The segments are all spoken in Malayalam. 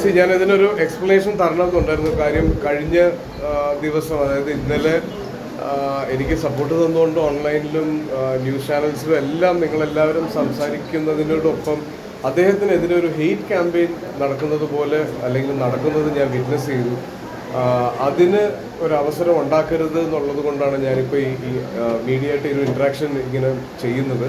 സി ഞാൻ ഇതിനൊരു എക്സ്പ്ലനേഷൻ തരണമെന്നുണ്ടായിരുന്നു. കാര്യം കഴിഞ്ഞ ദിവസം അതായത് ഇന്നലെ എനിക്ക് സപ്പോർട്ട് തന്നുകൊണ്ട് ഓൺലൈനിലും ന്യൂസ് ചാനൽസിലും എല്ലാം നിങ്ങളെല്ലാവരും സംസാരിക്കുന്നതിനോടൊപ്പം അദ്ദേഹത്തിനെതിരെ ഒരു ഹെയ്റ്റ് ക്യാമ്പയിൻ നടക്കുന്നത് പോലെ അല്ലെങ്കിൽ നടക്കുന്നത് ഞാൻ വിറ്റ്നസ് ചെയ്തു. അതിന് ഒരു അവസരം ഉണ്ടാക്കരുത് എന്നുള്ളത് കൊണ്ടാണ് ഞാനിപ്പോൾ ഈ മീഡിയ ആയിട്ട് ഒരു ഇൻട്രാക്ഷൻ ഇങ്ങനെ ചെയ്യുന്നത്.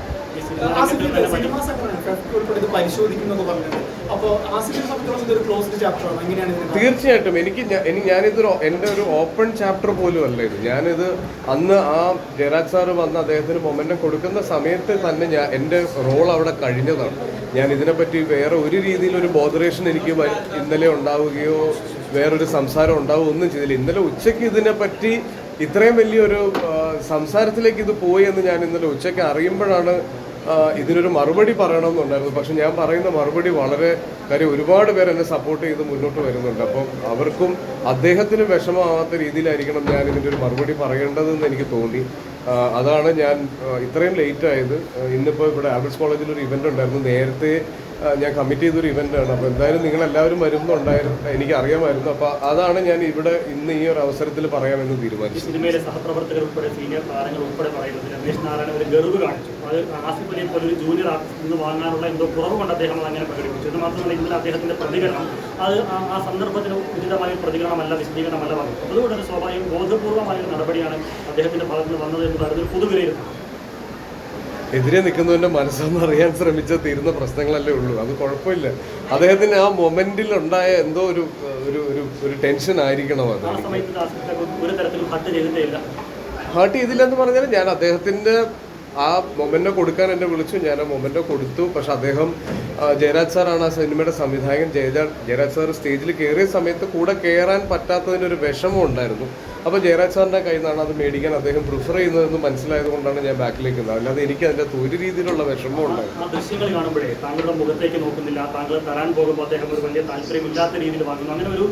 തീർച്ചയായിട്ടും. എനിക്ക് ഞാനിതൊരു എന്റെ ഒരു ഓപ്പൺ ചാപ്റ്റർ പോലും അല്ല ഇത്. ഞാനിത് അന്ന് ആ ജയരാജ് സാറ് വന്ന് അദ്ദേഹത്തിന് മൊമെന്റം കൊടുക്കുന്ന സമയത്ത് തന്നെ ഞാൻ എന്റെ റോൾ അവിടെ കഴിഞ്ഞതാണ്. ഞാൻ ഇതിനെപ്പറ്റി വേറെ ഒരു രീതിയിൽ ഒരു ബോധറേഷൻ എനിക്ക് ഇന്നലെ ഉണ്ടാവുകയോ വേറൊരു സംസാരം ഉണ്ടാവുകയോ ഒന്നും ചെയ്തില്ല. ഇന്നലെ ഉച്ചയ്ക്ക് ഇതിനെപ്പറ്റി ഇത്രയും വലിയൊരു സംസാരത്തിലേക്ക് ഇത് പോയി എന്ന് ഞാൻ ഇന്നലെ ഉച്ചയ്ക്ക് അറിയുമ്പോഴാണ് ഇതിനൊരു മറുപടി പറയണമെന്നുണ്ടായിരുന്നു. പക്ഷെ ഞാൻ പറയുന്ന മറുപടി വളരെ കാര്യം ഒരുപാട് പേർ എന്നെ സപ്പോർട്ട് ചെയ്ത് മുന്നോട്ട് വരുന്നുണ്ട്. അപ്പം അവർക്കും അദ്ദേഹത്തിനും വിഷമമാവാത്ത രീതിയിലായിരിക്കണം ഞാൻ ഇതിന്റെ ഒരു മറുപടി പറയേണ്ടതെന്ന് എനിക്ക് തോന്നി. അതാണ് ഞാൻ ഇത്രയും ലേറ്റ് ആയത്. ഇന്നിപ്പോൾ ഇവിടെ ആൽബർട്സ് കോളേജിൽ ഒരു ഇവന്റ് ഉണ്ടായിരുന്നു. നേരത്തെ ഞാൻ കമ്മിറ്റ് ചെയ്തൊരു ഇവന്റ് ആണ്. അപ്പോൾ എന്തായാലും നിങ്ങളെല്ലാവരും വരുന്നുണ്ടായിരുന്നു. എനിക്ക് അറിയാമായിരുന്നു. അപ്പോൾ അതാണ് ഞാൻ ഇവിടെ ഇന്ന് ഈ ഒരു അവസരത്തിൽ പറയാമെന്ന് തീരുമാനിച്ചു സിനിമയിലെ സഹപ്രവർത്തകർ ഉൾപ്പെടെ സീനിയർ താരങ്ങൾ ഉൾപ്പെടെ പറയുന്നത് രമേശ് നാരായണ ഒരു ഗർവ് കാണിച്ചു. അത് ആസിഫ് അലിയെ പോലെ ഒരു ജൂനിയർ ആർട്ടിസ്റ്റ് നിന്ന് വാങ്ങാനുള്ള എന്തോ കുറവ് കൊണ്ട് അദ്ദേഹം അങ്ങനെ പ്രകടിപ്പിച്ചു. ഇത് മാത്രമല്ല ഇന്നലെ അദ്ദേഹത്തിന്റെ പ്രതികരണം അത് ആ- സന്ദർഭത്തിന് ഉചിതമായ ഒരു പ്രതികരണമല്ല വിശദീകരണമല്ല വന്നു അതുകൊണ്ട് തന്നെ സ്വാഭാവികം ബോധപൂർവമായ ഒരു നടപടിയാണ് അദ്ദേഹത്തിന്റെ ഭാഗത്ത് നിന്ന് വന്നത് എന്ന് പറയുന്നത് ഒരു പൊതുവിലയിരുത്തൽ എതിരെ നിൽക്കുന്നവന്റെ മനസ്സൊന്ന് അറിയാൻ ശ്രമിച്ച തീരുന്ന പ്രശ്നങ്ങളല്ലേ ഉള്ളൂ. അത് കുഴപ്പമില്ല. അദ്ദേഹത്തിന് ആ മൊമെന്റിൽ ഉണ്ടായ എന്തോ ഒരു ഒരു ഒരു ഒരു ടെൻഷൻ ആയിരിക്കണം അത്. ഹേർട്ട് ചെയ്തില്ലെന്ന് പറഞ്ഞാൽ ഞാൻ അദ്ദേഹത്തിന്റെ ആ മൊമെന്റോ കൊടുക്കാൻ എന്നെ വിളിച്ചു. ഞാൻ ആ മൊമെന്റോ കൊടുത്തു. പക്ഷെ അദ്ദേഹം ജയരാജ് സാറാണ് ആ സിനിമയുടെ സംവിധായകൻ. ജയരാജ് ജയരാജ് സാർ സ്റ്റേജിൽ കയറിയ സമയത്ത് കൂടെ കയറാൻ പറ്റാത്തതിനൊരു വിഷമം ഉണ്ടായിരുന്നു. അപ്പോൾ ജയരാജ് സാറിന്റെ കയ്യിൽ നിന്നാണ് അത് മേടിക്കാൻ അദ്ദേഹം പ്രിഫർ ചെയ്യുന്നതെന്ന് മനസ്സിലായത് കൊണ്ടാണ് ഞാൻ ബാക്കിലേക്ക് നിന്നത് അല്ലാതെ എനിക്ക് അതിന്റെ ഒരു രീതിയിലുള്ള വിഷമം ഉണ്ടായിരുന്നു ദൃശ്യങ്ങൾ കാണുമ്പോഴേ താങ്കളുടെ മുഖത്തേക്ക് നോക്കുന്നില്ല താങ്കൾ തരാൻ പോകുമ്പോൾ അദ്ദേഹം ഒരു വലിയ താല്പര്യമില്ലാത്ത രീതിയിൽ വാങ്ങുന്നു. അങ്ങനെ ഒരു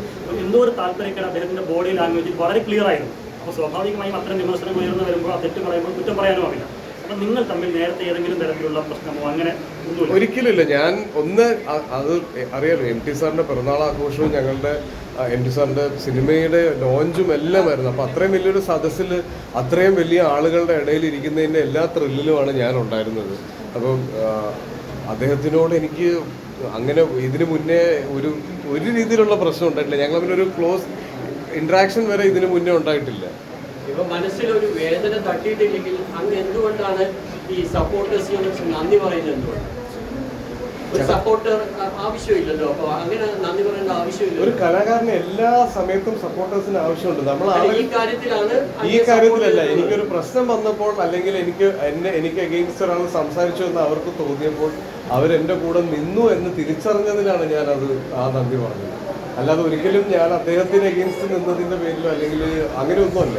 എന്തോ ഒരു താല്പര്യക്കേട് അദ്ദേഹത്തിന്റെ ബോഡി ലാംഗ്വേജിൽ വളരെ ക്ലിയർ ആയിരുന്നു. അപ്പോൾ സ്വാഭാവികമായും അത്തരം വിമർശനം ഉയർന്നു വരുമ്പോൾ ആ തെറ്റ് പറയുമ്പോൾ കുറ്റം പറയാനും ആവില്ല. അപ്പം നിങ്ങൾ തമ്മിൽ നേരത്തെ ഏതെങ്കിലും തരത്തിലുള്ള പ്രശ്നമോ അങ്ങനെ ഒരിക്കലില്ല ഞാൻ ഒന്ന് അത് അറിയാലോ എം ടി സാറിന്റെ പിറന്നാൾ ആഘോഷവും ഞങ്ങളുടെ എം ടി സാറിന്റെ സിനിമയുടെ ലോഞ്ചും എല്ലാം ആയിരുന്നു. അപ്പം അത്രയും വലിയൊരു സദസ്സിൽ അത്രയും വലിയ ആളുകളുടെ ഇടയിൽ ഇരിക്കുന്നതിന്റെ എല്ലാ ത്രില്ലിലുമാണ് ഞാൻ ഉണ്ടായിരുന്നത് അപ്പം അദ്ദേഹത്തിനോട് എനിക്ക് അങ്ങനെ ഇതിനു മുന്നേ ഒരു ഒരു രീതിയിലുള്ള പ്രശ്നം ഉണ്ടായിട്ടില്ല. ഞങ്ങൾ തമ്മിൽ ഒരു ക്ലോസ് ഇൻട്രാക്ഷൻ വരെ ഇതിനു മുന്നേ ഉണ്ടായിട്ടില്ല. ഇപ്പൊ മനസ്സിലൊരു വേദന തട്ടിയിട്ടില്ലെങ്കിൽ അങ്ങ് എന്തുകൊണ്ടാണ് ഈ സപ്പോർട്ടേഴ്സിനെ കുറിച്ച് നന്ദി പറയുന്നത് എന്തുകൊണ്ട് ഒരു സപ്പോർട്ടർ ആവശ്യമില്ലല്ലോ അപ്പൊ അങ്ങനെ നന്ദി പറയേണ്ട ഒരു ആവശ്യമില്ലല്ലോ. കലാകാരന് എല്ലാ സമയത്തും സപ്പോർട്ടേഴ്സിന് ആവശ്യമുണ്ട്. നമ്മൾ ഈ കാര്യത്തിലല്ല എനിക്കൊരു പ്രശ്നം വന്നപ്പോൾ അല്ലെങ്കിൽ എനിക്ക് എന്നെ എനിക്ക് അഗെയിൻസ്റ്റ് ഒരാൾ സംസാരിച്ചു എന്ന് അവർക്ക് തോന്നിയപ്പോൾ അവരെന്റെ കൂടെ നിന്നു എന്ന് തിരിച്ചറിഞ്ഞതിലാണ് ഞാൻ അത് ആ നന്ദി പറഞ്ഞത്. അല്ലാതെ ഒരിക്കലും ഞാൻ അദ്ദേഹത്തിന് അഗെയിൻസ്റ്റ് നിന്നതിന്റെ പേരിലോ അല്ലെങ്കിൽ അങ്ങനെയൊന്നുമല്ല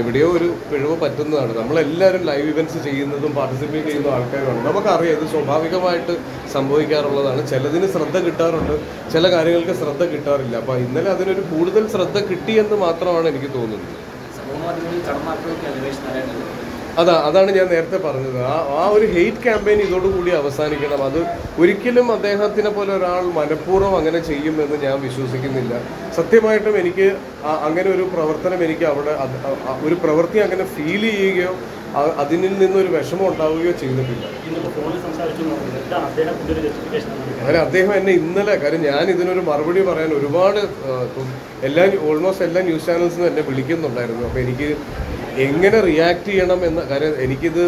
എവിടെയോ ഒരു പിഴവ് പറ്റുന്നതാണ്. നമ്മളെല്ലാവരും ലൈവ് ഇവന്റ്സ് ചെയ്യുന്നതും പാർട്ടിസിപ്പേറ്റ് ചെയ്യുന്ന ആൾക്കാരുമാണ്. നമുക്കറിയാം ഇത് സ്വാഭാവികമായിട്ട് സംഭവിക്കാറുള്ളതാണ്. ചിലതിന് ശ്രദ്ധ കിട്ടാറുണ്ട്. ചില കാര്യങ്ങൾക്ക് ശ്രദ്ധ കിട്ടാറില്ല. അപ്പോൾ ഇന്നലെ അതിനൊരു കൂടുതൽ ശ്രദ്ധ കിട്ടിയെന്ന് മാത്രമാണ് എനിക്ക് തോന്നുന്നത്. അതാ അതാണ് ഞാൻ നേരത്തെ പറഞ്ഞത്. ആ ആ ഒരു ഹെയ്റ്റ് ക്യാമ്പയിൻ ഇതോടുകൂടി അവസാനിക്കണം. അത് ഒരിക്കലും അദ്ദേഹത്തിനെ പോലെ ഒരാൾ മനഃപൂർവം അങ്ങനെ ചെയ്യുമെന്ന് ഞാൻ വിശ്വസിക്കുന്നില്ല. സത്യമായിട്ടും എനിക്ക് അങ്ങനെ ഒരു പ്രവർത്തനം എനിക്ക് അവിടെ ഒരു പ്രവൃത്തി അങ്ങനെ ഫീൽ ചെയ്യുകയോ അതിനിൽ അതിൽ നിന്നൊരു വിഷമം ഉണ്ടാവുകയോ ചെയ്തിട്ടില്ല. അങ്ങനെ അദ്ദേഹം എന്നെ ഇന്നലെ കാര്യം ഞാൻ ഇതിനൊരു മറുപടി പറയാൻ ഒരുപാട് എല്ലാ ഓൾമോസ്റ്റ് എല്ലാ ന്യൂസ് ചാനൽസിനും എന്നെ വിളിക്കുന്നുണ്ടായിരുന്നു. അപ്പോൾ എനിക്ക് എങ്ങനെ റിയാക്ട് ചെയ്യണം എന്ന കാര്യം എനിക്കിത്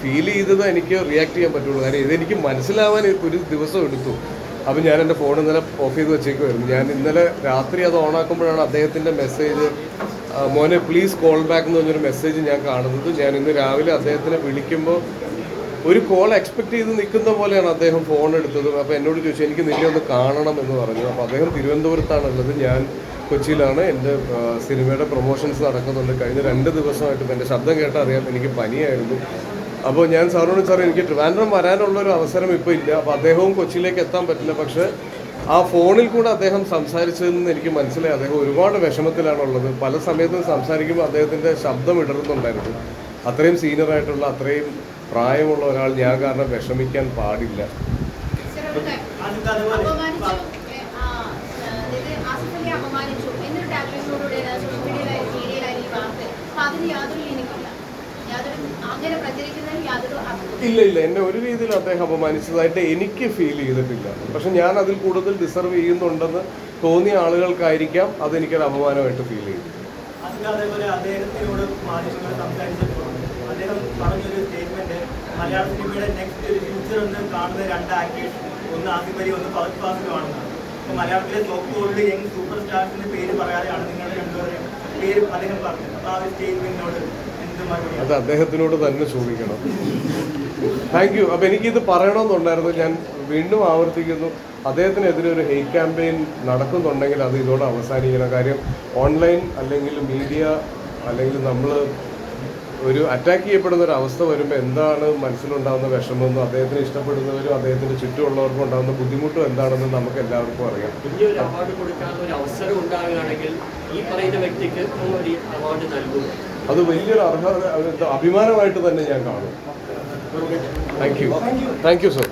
ഫീൽ ചെയ്തത് എനിക്ക് റിയാക്ട് ചെയ്യാൻ പറ്റുള്ളൂ. കാര്യം ഇതെനിക്ക് മനസ്സിലാവാൻ ഒരു ദിവസം എടുത്തു. അപ്പം ഞാൻ എന്റെ ഫോൺ ഇന്നലെ ഓഫ് ചെയ്ത് വെച്ചേക്കുമായിരുന്നു ഞാൻ ഇന്നലെ രാത്രി അത് ഓണാക്കുമ്പോഴാണ് അദ്ദേഹത്തിന്റെ മെസ്സേജ് മോനെ പ്ലീസ് കോൾ ബാക്ക് എന്ന് പറഞ്ഞൊരു മെസ്സേജ് ഞാൻ കാണുന്നത്. ഞാൻ ഇന്ന് രാവിലെ അദ്ദേഹത്തിനെ വിളിക്കുമ്പോൾ ഒരു കോൾ എക്സ്പെക്ട് ചെയ്ത് നിൽക്കുന്ന പോലെയാണ് അദ്ദേഹം ഫോൺ എടുത്തത്. അപ്പോൾ എന്നോട് ചോദിച്ചു എനിക്ക് നിന്നെ ഒന്ന് കാണണം എന്ന് പറഞ്ഞു. അപ്പോൾ അദ്ദേഹം തിരുവനന്തപുരത്താണ് ഉള്ളത് ഞാൻ കൊച്ചിയിലാണ്. എന്റെ സിനിമയുടെ പ്രൊമോഷൻസ് നടക്കുന്നുണ്ട്. കഴിഞ്ഞ രണ്ട് ദിവസമായിട്ട് എന്റെ ശബ്ദം കേട്ടാൽ അറിയാം എനിക്ക് പനിയായിരുന്നു. അപ്പോൾ ഞാൻ സാറിനോട് സാർ എനിക്ക് ട്രിവാൻഡ്രം വരാനുള്ള ഒരു അവസരം ഇപ്പോൾ ഇല്ല. അപ്പോൾ അദ്ദേഹവും കൊച്ചിയിലേക്ക് എത്താൻ പറ്റില്ല. പക്ഷേ ആ ഫോണിൽ കൂടെ അദ്ദേഹം സംസാരിച്ചതിൽ നിന്ന് എനിക്ക് മനസ്സിലായി. അദ്ദേഹം ഒരുപാട് വിഷമത്തിലാണുള്ളത്. പല സമയത്തും സംസാരിക്കുമ്പോൾ അദ്ദേഹത്തിന്റെ ശബ്ദം ഇടറുന്നുണ്ടായിരുന്നു അത്രയും സീനിയറായിട്ടുള്ള അത്രയും പ്രായമുള്ള ഒരാൾ ഞാൻ കാരണം വിഷമിക്കാൻ പാടില്ല. അപമാനിച്ചു. എന്നൊരു സോഷ്യൽ മീഡിയയിലായി വാർത്ത. അതിന് യാതൊരു ലിമിറ്റില്ല യാതൊരു അങ്ങനെ പ്രചരിക്കുന്നതിന് യാതൊരു അർത്ഥവും ഇല്ല ഇല്ല. എന്നെ ഒരു രീതിയിൽ അദ്ദേഹം അപമാനിച്ചതായിട്ട് എനിക്ക് ഫീൽ ചെയ്തിട്ടില്ല. പക്ഷെ ഞാൻ അതിൽ കൂടുതൽ ഡിസർവ് ചെയ്യുന്നുണ്ടെന്ന് തോന്നിയ ആളുകൾക്കായിരിക്കാം അതെനിക്കൊരു അപമാനമായിട്ട് ഫീൽ ചെയ്തു മലയാള സിനിമയുടെ നെക്സ്റ്റ് ഒരു ഫ്യൂച്ചർ എന്ന് കാണുന്ന രണ്ട് ആക്ടേഴ്സ് ഒന്ന് ആസിഫ് അലി ഒന്ന് ഫാസിലുമാണെന്നാണ് അപ്പോൾ മലയാളത്തിലെ യങ് സൂപ്പർ സ്റ്റാർസിന്റെ പേര് പറയാതെയാണ് നിങ്ങളുടെ രണ്ടുപേരുടെയും പേര് അദ്ദേഹം പറഞ്ഞത്. അപ്പോൾ ആ ഒരു സ്റ്റേറ്റ്മെന്റിനോട് അത് അദ്ദേഹത്തിനോട് തന്നെ ചോദിക്കണം. താങ്ക് യു അപ്പം എനിക്കിത് പറയണമെന്നുണ്ടായിരുന്നു. ഞാൻ വീണ്ടും ആവർത്തിക്കുന്നു. അദ്ദേഹത്തിനെതിരെ ഒരു ഹെയ്റ്റ് ക്യാമ്പയിൻ നടക്കുന്നുണ്ടെങ്കിൽ അത് ഇതോടെ അവസാനിക്കണം. കാര്യം ഓൺലൈൻ അല്ലെങ്കിൽ മീഡിയ അല്ലെങ്കിൽ നമ്മൾ ഒരു അറ്റാക്ക് ചെയ്യപ്പെടുന്ന ഒരു അവസ്ഥ വരുമ്പോൾ എന്താണ് മനസ്സിലുണ്ടാകുന്ന വിഷമമെന്നും അദ്ദേഹത്തിന് ഇഷ്ടപ്പെടുന്നവരും അദ്ദേഹത്തിന് ചുറ്റുമുള്ളവർക്കും ഉണ്ടാകുന്ന ബുദ്ധിമുട്ടും എന്താണെന്ന് നമുക്ക് എല്ലാവർക്കും അറിയാം. അവാർഡ് കൊടുക്കാൻ ഒരു അവസരം ഉണ്ടാകുകയാണെങ്കിൽ ഈ പറയുന്ന വ്യക്തിക്ക് അവാർഡ് നൽകും അത് വലിയൊരു അർഹത അഭിമാനമായിട്ട് തന്നെ ഞാൻ കാണും. Thank you thank you sir